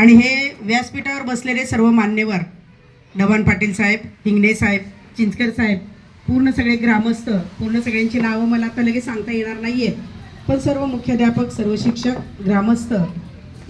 आणि हे व्यासपीठावर बसलेले सर्व मान्यवर ढवाण पाटील साहेब हिंगणे साहेब चिंचकर साहेब पूर्ण सगळे ग्रामस्थ पूर्ण सगळ्यांची नावं मला आता लगेच सांगता येणार नाही आहेत पण सर्व मुख्याध्यापक सर्व शिक्षक ग्रामस्थ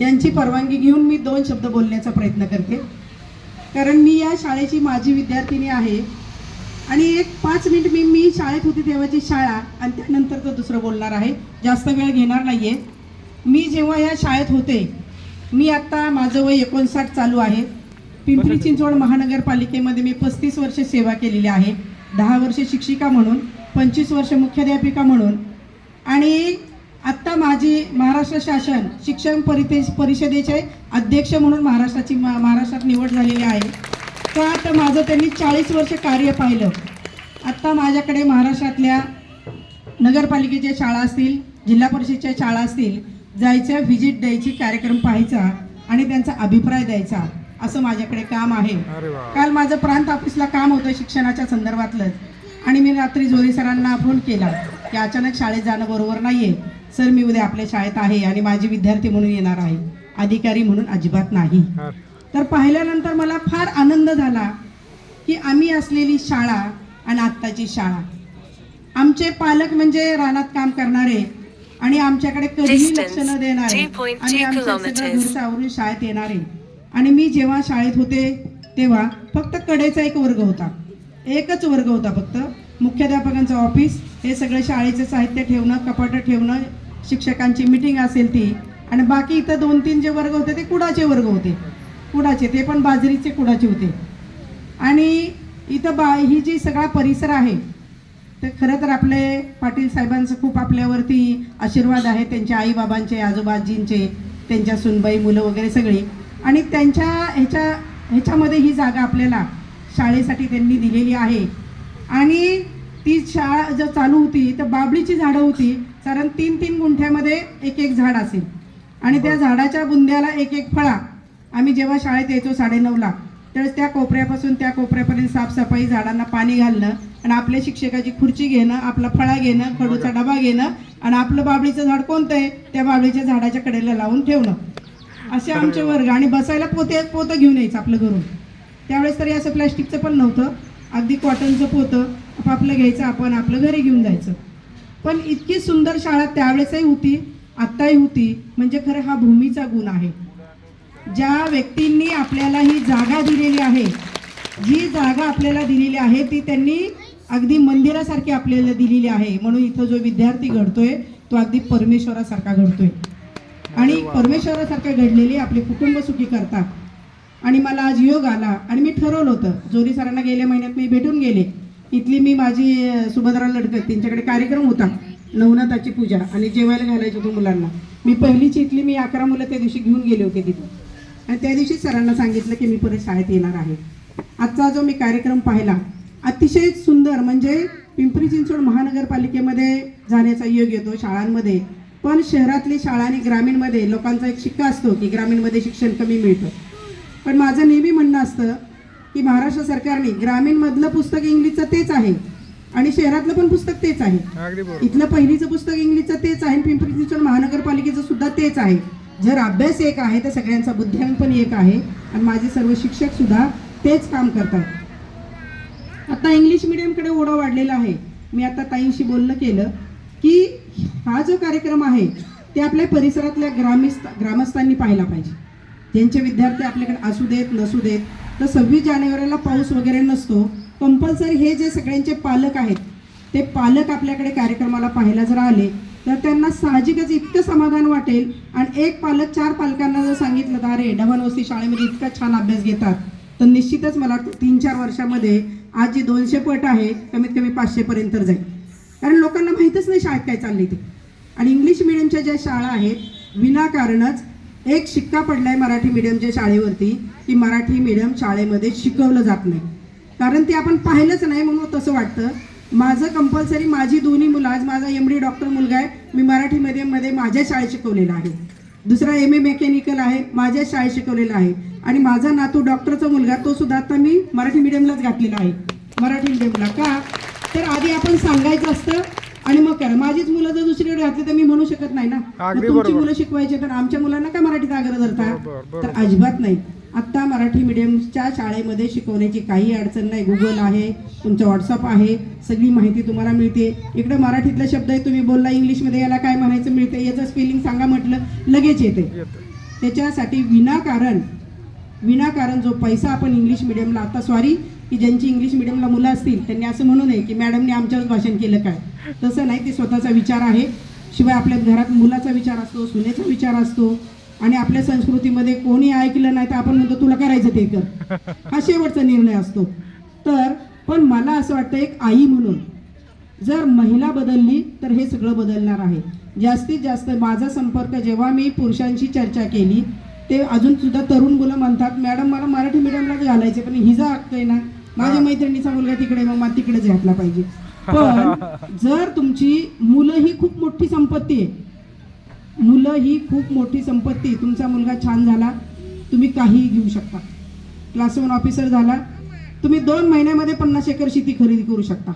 यांची परवानगी घेऊन मी दोन शब्द बोलण्याचा प्रयत्न करते. कारण मी या शाळेची माझी विद्यार्थिनी आहे आणि एक पाच मिनिट मी मी शाळेत होती तेव्हाची शाळा आणि त्यानंतर तर दुसरं बोलणार आहे जास्त वेळ घेणार नाही आहे मी जेव्हा या शाळेत होते मी आत्ता माझं वय एकोणसाठ चालू आहे. पिंपरी चिंचवड महानगरपालिकेमध्ये मी पस्तीस वर्ष सेवा केलेली आहे. दहा वर्ष शिक्षिका म्हणून पंचवीस वर्ष मुख्याध्यापिका म्हणून. आणि आत्ता माझी महाराष्ट्र शासन शिक्षण परिते परिषदेचे अध्यक्ष म्हणून महाराष्ट्राची मा- महाराष्ट्रात निवड झालेली आहे. तर माझं त्यांनी चाळीस वर्ष कार्य पाहिलं. आत्ता माझ्याकडे महाराष्ट्रातल्या नगरपालिकेच्या शाळा असतील जिल्हा परिषदच्या शाळा असतील जायच्या व्हिजिट द्यायची कार्यक्रम पाहायचा आणि त्यांचा अभिप्राय द्यायचा असं माझ्याकडे काम आहे. काल माझं प्रांत ऑफिसला काम होतं शिक्षणाच्या संदर्भातलंच. आणि मी रात्री जोरी सरांना फोन केला की अचानक शाळेत जाणं बरोबर नाहीये. सर मी उद्या आपल्या शाळेत आहे आणि माझी विद्यार्थी म्हणून येणार आहे. अधिकारी म्हणून अजिबात नाही. तर पाहिल्यानंतर मला फार आनंद झाला की आम्ही असलेली शाळा आणि आत्ताची शाळा. आमचे पालक म्हणजे रानात काम करणारे आणि आमच्याकडे कधीही लक्ष न देणारे 2.2 आणि आमचं सगळं kilometers. घरचं आवरून शाळेत येणारे. आणि मी जेव्हा शाळेत होते तेव्हा फक्त कडेचा एक वर्ग होता. एकच वर्ग होता फक्त. मुख्याध्यापकांचं ऑफिस हे सगळं शाळेचं साहित्य ठेवणं कपाटं ठेवणं शिक्षकांची मिटिंग असेल ती. आणि बाकी इथं दोन तीन जे वर्ग होते ते कुडाचे वर्ग होते. कुडाचे ते पण बाजरीचे कुडाचे होते. आणि इथं बा ही जी सगळा परिसर आहे तर खरं तर आपले पाटील साहेबांचं खूप आपल्यावरती आशीर्वाद आहे त्यांच्या आईबाबांचे आजोबाजींचे त्यांच्या सुनबाई मुलं वगैरे सगळी. आणि त्यांच्या ह्याच्या ह्याच्यामध्ये ही जागा आपल्याला शाळेसाठी त्यांनी दिलेली आहे. आणि ती शाळा जर चालू होती तर बाबळीची झाडं होती कारण तीन तीन गुंठ्यामध्ये एक एक झाड असेल. आणि त्या झाडाच्या बुंद्याला एक एक फळा. आम्ही जेव्हा शाळेत यायचो साडेनऊला त्यावेळेस त्या कोपऱ्यापासून त्या कोपऱ्यापर्यंत साफसफाई झाडांना पाणी घालणं आणि आपल्या शिक्षकाची खुर्ची घेणं आपला फळा घेणं खडूचा डबा घेणं आणि आपलं बाबळीचं झाड कोणतं आहे त्या बाबळीच्या झाडाच्या कडेला लावून ठेवणं. असे आमचे वर्ग आणि बसायला पोते पोतं घेऊन यायचं आपलं घरून. त्यावेळेस तरी असं प्लॅस्टिकचं पण नव्हतं. अगदी कॉटनचं पोतं आपापलं घ्यायचं आपण आपलं घरी घेऊन जायचं. पण इतकी सुंदर शाळा त्यावेळेसही होती आत्ताही होती म्हणजे खरं हा भूमीचा गुण आहे. ज्या व्यक्तींनी आपल्याला ही जागा दिलेली आहे जी जागा आपल्याला दिलेली आहे ती त्यांनी अगदी मंदिरासारखी आपल्याला दिलेली आहे. म्हणून इथं जो विद्यार्थी घडतोय तो अगदी परमेश्वरासारखा घडतोय. आणि परमेश्वरासारखं घडलेली आपले कुटुंब सुखी करतात. आणि मला आज योग आला आणि मी ठरवलं होतं. जोरी सरांना गेल्या महिन्यात मी भेटून गेले. इथली मी माझी सुभद्रा लडकत त्यांच्याकडे कार्यक्रम होता. नवनाथाची पूजा आणि जेवायला घालायचं होतं मुलांना. मी पहिलीची इथली मी अकरा मुलं त्या दिवशी घेऊन गेले होते तिथं. आणि त्या दिवशी सरांना सांगितलं की मी परत शाळेत येणार आहे. आजचा जो मी कार्यक्रम पाहिला अतिशय सुंदर म्हणजे पिंपरी चिंचवड महानगरपालिकेमध्ये जाण्याचा योग येतो शाळांमध्ये. पण शहरातली शाळा आणि ग्रामीणमध्ये लोकांचा एक शिक्का असतो की ग्रामीणमध्ये शिक्षण कमी मिळतं. पण माझं नेहमी म्हणणं असतं की महाराष्ट्र सरकारने ग्रामीणमधलं पुस्तक इंग्लिशचं तेच आहे आणि शहरातलं पण पुस्तक तेच आहे. इथलं पहिलीचं पुस्तक इंग्लिशचं तेच आहे पिंपरी चिंचवड महानगरपालिकेचं सुद्धा तेच आहे. जर अभ्यास एक आहे तर सगळ्यांचा बुद्ध्यांक पण एक आहे आणि माझे सर्व शिक्षक सुद्धा तेच काम करतात. आता इंग्लिश मिडियमकडे ओढा वाढलेला आहे. मी आता ताईंशी बोलणं केलं की हा जो कार्यक्रम आहे ते आपल्या परिसरातल्या ग्रामीस्थ ग्रामस्थांनी पाहिला पाहिजे. ज्यांचे विद्यार्थी आपल्याकडे असू देत नसू देत तर सव्वीस जानेवारीला पाऊस वगैरे नसतो कंपल्सरी हे जे सगळ्यांचे पालक आहेत ते पालक आपल्याकडे कार्यक्रमाला पाहायला जर आले तर त्यांना साहजिकच इतकं समाधान वाटेल. आणि एक पालक चार पालकांना जर सांगितलं तर अरे डबनवस्ती शाळेमध्ये इतका छान अभ्यास घेतात तर निश्चितच मला वाटतं तीन चार वर्षामध्ये आज जी दोनशे पट आहे कमीत कमी पाचशेपर्यंत जाईल. कारण लोकांना माहीतच नाही शाळेत काय चालली ते. आणि इंग्लिश मिडियमच्या ज्या शाळा आहेत विनाकारणच एक शिक्का पडलाय मराठी मिडियमच्या शाळेवरती की मराठी मिडियम शाळेमध्ये शिकवलं जात नाही. कारण ते आपण पाहिलंच नाही म्हणून तसं वाटतं. माझं कंपल्सरी माझी दोन्ही मुलं आज माझा एम डी डॉक्टर मुलगा आहे मी मराठी मीडियममध्ये माझ्या शाळेत शिकवलेला आहे. दुसरा एम ए मेकॅनिकल आहे माझ्या शाळेत शिकवलेला आहे. आणि माझा नातू डॉक्टरचा मुलगा तो सुद्धा आता मी मराठी मिडियमलाच घातलेला आहे. मराठी मिडियमला का? तर आधी आपण सांगायचं असतं आणि मग करा. माझीच मुलं जर दुसरीकडे घातली तर मी म्हणू शकत नाही ना. तुमची. मुलं शिकवायचे तर आमच्या मुलांना का मराठीत आग्रह धरता. तर अजिबात नाही. आत्ता मराठी मीडियमच्या शाळेमध्ये शिकवण्याची काही अडचण नाही. गुगल आहे तुमचं व्हॉट्सअप आहे सगळी माहिती तुम्हाला मिळते. इकडे मराठीतला शब्द आहे तुम्ही बोलला इंग्लिशमध्ये याला काय म्हणायचं मिळते याचं स्पेलिंग सांगा म्हटलं लगेच येतं. त्याच्यासाठी विनाकारण विनाकारण जो पैसा आपण इंग्लिश मिडियमला आता सॉरी की ज्यांची इंग्लिश मिडियमला मुलं असतील त्यांनी असं म्हणू नये की मॅडमने आमच्याच भाषण केलं काय. तसं नाही ते स्वतःचा विचार आहे. शिवाय आपल्या घरात मुलाचा विचार असतो सुनेचा विचार असतो. आणि आपल्या संस्कृतीमध्ये कोणी ऐकलं नाही तर आपण म्हणतो तुला करायचं ते कर. हा शेवटचा निर्णय असतो. तर पण मला असं वाटतं एक आई म्हणून जर महिला बदलली तर हे सगळं बदलणार आहे. जास्तीत जास्त माझा संपर्क जेव्हा मी पुरुषांशी चर्चा केली ते अजून सुद्धा तरुण मुलं म्हणतात मॅडम मला मराठी मिडियमलाच घालायचे पण हिजा हक्क आहे ना. माझ्या मैत्रिणीचा मुलगा तिकडे मग मला तिकडेच घातला पाहिजे. पण जर तुमची मुलं ही खूप मोठी संपत्ती आहे मुलं ही खूप मोठी संपत्ती. तुमचा मुलगा छान झाला तुम्ही काहीही घेऊ शकता. क्लास वन ऑफिसर झाला तुम्ही दोन महिन्यामध्ये पन्नास एकर शेती खरेदी करू शकता.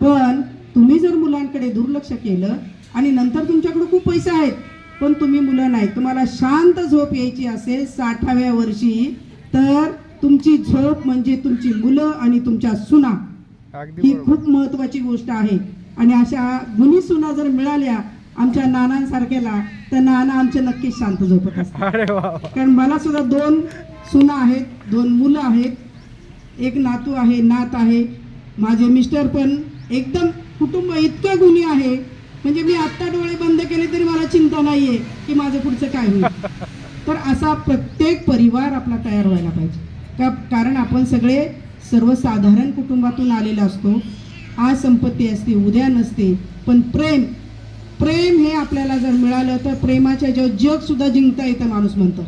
पण तुम्ही जर मुलांकडे दुर्लक्ष केलं आणि नंतर तुमच्याकडे खूप पैसे आहेत पण तुम्ही मुलं नाही. तुम्हाला शांत झोप यायची असेल साठाव्या वर्षी तर तुमची झोप म्हणजे तुमची मुलं आणि तुमच्या सुना. ही खूप महत्वाची गोष्ट आहे. आणि अशा गुणी सुना जर मिळाल्या आमच्या नानांसारख्याला तर नाना आमचे नक्कीच शांत झोपत असतात. कारण मला सुद्धा दोन सुना आहेत दोन मुलं आहेत. एक नातू आहे नात आहे. माझे मिस्टर पण एकदम कुटुंब इतकं गुणी आहे म्हणजे मी आत्ता डोळे बंद केले तरी मला चिंता नाहीये की माझं पुढचं काय होईल. तर असा प्रत्येक परिवार आपला तयार व्हायला पाहिजे. का कारण आपण सगळे सर्वसाधारण कुटुंबातून आलेला असतो. आज संपत्ती असते उद्या नसते. पण प्रेम प्रेम हे आपल्याला जर मिळालं तर प्रेमाच्या जेव्हा जग सुद्धा जिंकता येतं माणूस म्हणतो.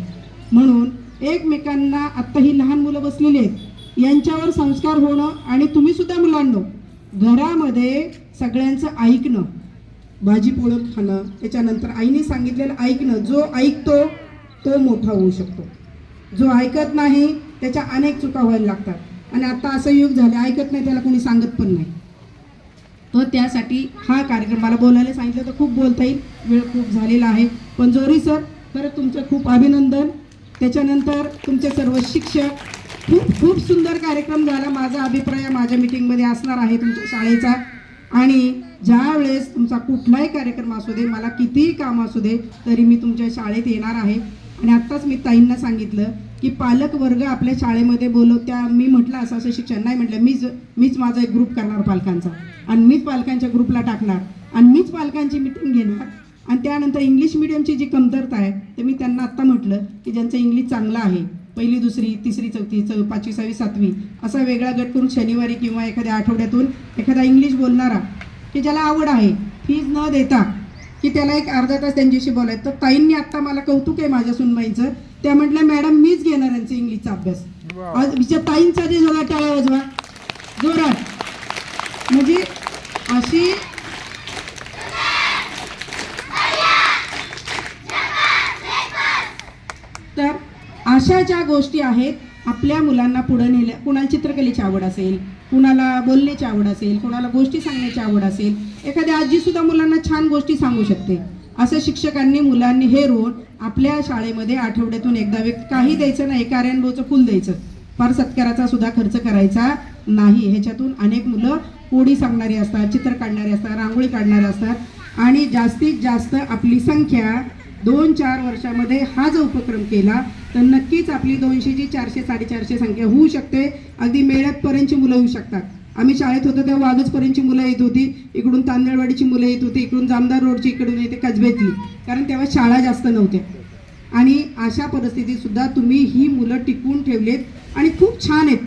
म्हणून एकमेकांना आत्ता ही लहान मुलं बसलेली आहेत. यांच्यावर संस्कार होणं आणि तुम्ही सुद्धा मुलांनो घरामध्ये सगळ्यांचं ऐकणं. भाजी पोळं खाणं त्याच्यानंतर आईने सांगितलेलं ऐकणं जो ऐकतो तो मोठा होऊ शकतो. जो ऐकत नाही त्याच्या अनेक चुका व्हायला लागतात. आणि आता असं युग झालं ऐकत नाही त्याला कोणी सांगत पण नाही. तर त्यासाठी हा कार्यक्रम मला बोलायला सांगितलं तर खूप बोलता येईल. वेळ खूप झालेला आहे. पण जोरी सर खरं तुमचं खूप अभिनंदन. त्याच्यानंतर तुमचे सर्व शिक्षक खूप खूप सुंदर कार्यक्रम झाला. माझा अभिप्राय माझ्या मिटिंगमध्ये असणार आहे तुमच्या शाळेचा. आणि ज्या वेळेस तुमचा कुठलाही कार्यक्रम असू दे मला कितीही काम असू दे तरी मी तुमच्या शाळेत येणार आहे. आणि आत्ताच मी ताईंना सांगितलं की पालक वर्ग आपल्या शाळेमध्ये बोलव त्या मी म्हटलं असं असं शिक्षण नाही म्हटलं मीच मीच माझा एक ग्रुप करणार पालकांचा. आणि मीच पालकांच्या ग्रुपला टाकणार. आणि मीच पालकांची मिटिंग घेणार. आणि त्यानंतर इंग्लिश मिडियमची जी कमतरता आहे ते मी त्यांना आत्ता म्हटलं की ज्यांचं इंग्लिश चांगलं आहे पहिली दुसरी तिसरी चौथी चौ पाचवी सहावी सातवी असा वेगळा गट करून शनिवारी किंवा एखाद्या आठवड्यातून एखादा इंग्लिश बोलणारा की ज्याला आवड आहे फीज न देता की त्याला एक अर्धा तास त्यांच्याशी बोलायचं. तर ताईंनी आत्ता मला कौतुक आहे माझ्या सुनबाईंचं. त्या म्हटल्या मॅडम मीच घेणार यांचा इंग्लिशचा अभ्यास. आज विचार ताईंचा जे जोरात टाळ्या वाजवा. जोरात. म्हणजे अशी तर अशा ज्या गोष्टी आहेत आपल्या मुलांना पुढे नेल्या कुणाला चित्रकलेची आवड असेल कुणाला बोलण्याची आवड असेल कुणाला गोष्टी सांगण्याची आवड असेल एखाद्या आजीसुद्धा मुलांना छान गोष्टी सांगू शकते. असं शिक्षकांनी मुलांनी हे रोल आपल्या शाळेमध्ये आठवड्यातून एकदा व्यक्त काही द्यायचं नाही एका रेनबोचं फुल द्यायचं. फार सत्काराचा सुद्धा खर्च करायचा नाही. ह्याच्यातून अनेक मुलं कोडी सांगणारी असतात चित्र काढणारे असतात रांगोळी काढणारे असतात आणि जास्तीत जास्त आपली संख्या दोन चार वर्षामध्ये हा जो उपक्रम केला तर नक्कीच आपली दोनशेची चारशे साडेचारशे संख्या होऊ शकते. अगदी मेळ्यातपर्यंतची मुलं येऊ शकतात. आम्ही शाळेत होतो तेव्हा वागजपर्यंतची मुलं येत होती. इकडून तांदळवाडीची मुलं येत होती. इकडून जामदार रोडची इकडून येते कसबेतली. कारण तेव्हा शाळा जास्त नव्हत्या. आणि अशा परिस्थितीतसुद्धा तुम्ही ही मुलं टिकवून ठेवलेत. आणि खूप छान आहेत.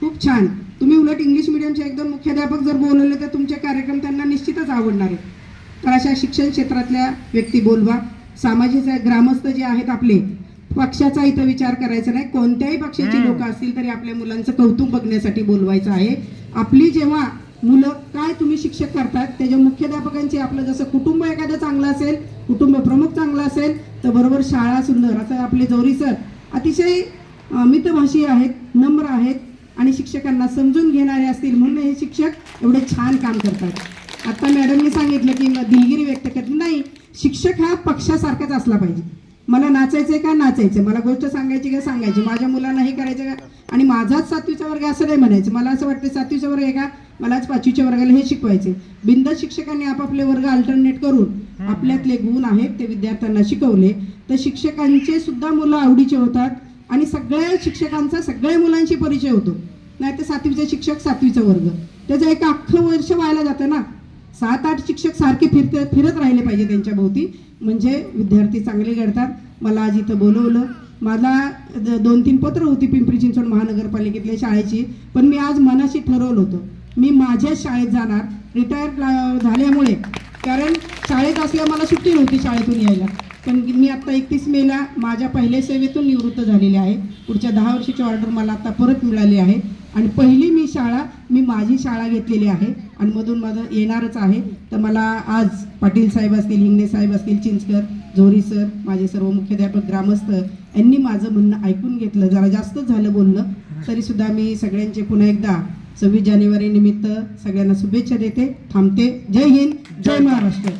खूप छान. तुम्ही उलट इंग्लिश मिडियमचे एकदम मुख्याध्यापक जर बोलवले तर तुमचे कार्यक्रम त्यांना निश्चितच आवडणार आहेत. तर अशा शिक्षण क्षेत्रातल्या व्यक्ती बोलवा. सामाजिक ग्रामस्थ जे आहेत आपले पक्षाचा इथं विचार करायचा नाही. कोणत्याही पक्षाची लोक असतील तरी आपल्या मुलांचं कौतुक बघण्यासाठी बोलवायचं आहे. आपली जेव्हा मुलं काय तुम्ही शिक्षक करतात त्याच्या मुख्याध्यापकांचे आपलं जसं कुटुंब एखादं चांगलं असेल कुटुंब प्रमुख चांगला असेल तर बरोबर शाळा सुंदर. असं आपले जवरी सर अतिशय मितभाषी आहेत नम्र आहेत आणि शिक्षकांना समजून घेणारे असतील म्हणून हे शिक्षक एवढे छान काम करतात. आता मॅडमनी सांगितलं की दिलगिरी व्यक्त करते नाही. शिक्षक हा पक्षासारखाच असला पाहिजे. मला नाचायचंय का नाचायचं मला गोष्ट सांगायची का सांगायची? माझ्या मुलांना हे करायचं का? आणि माझाच सातवीचा वर्ग असं नाही म्हणायचं. मला असं वाटतं सातवीचा वर्ग आहे का? मला आज पाचवीच्या वर्गाला हे शिकवायचे बिंद शिक्षकांनी आपापले वर्ग अल्टरनेट करून आपल्यातले गुण आहेत ते विद्यार्थ्यांना शिकवले. तर शिक्षकांचे सुद्धा मुलं आवडीचे होतात आणि सगळ्या शिक्षकांचा सगळ्या मुलांशी परिचय होतो. नाही तर सातवीचे शिक्षक सातवीचा वर्ग. त्याचं एक अख्खं वर्ष व्हायला जातं ना. सात आठ शिक्षक सारखे फिरत फिरत राहिले पाहिजे त्यांच्या भोवती. म्हणजे विद्यार्थी चांगले घडतात. मला आज इथं बोलवलं. मला द- दोन तीन पत्र होती पिंपरी चिंचवड महानगरपालिकेतल्या शाळेची पण मी आज मनाशी ठरवलं होतं. मी माझ्याच शाळेत जाणार. रिटायर झाल्यामुळे कारण शाळेत असल्या मला सुट्टी नव्हती शाळेतून यायला. पण मी आत्ता एकतीस मेला माझ्या पहिल्या सेवेतून निवृत्त झालेले आहे. पुढच्या दहा वर्षाची ऑर्डर मला आता परत मिळाली आहे. आणि पहिली मी शाळा मी माझी शाळा घेतलेली आहे. आणि मधून माझं येणारच आहे. तर मला आज पाटील साहेब असतील हिंगणे साहेब असतील चिंचकर झोरी सर माझे सर्व मुख्याध्यापक ग्रामस्थ यांनी माझं म्हणणं ऐकून घेतलं. जरा जास्तच झालं बोलणं तरीसुद्धा मी सगळ्यांचे पुन्हा एकदा सव्वीस जानेवारी निमित्त सगळ्यांना शुभेच्छा देते थांबते. जय हिंद जय महाराष्ट्र.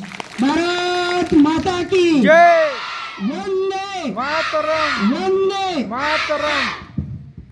भारत माता की। जय। वंदे। मातरम। वंदे। मातरम।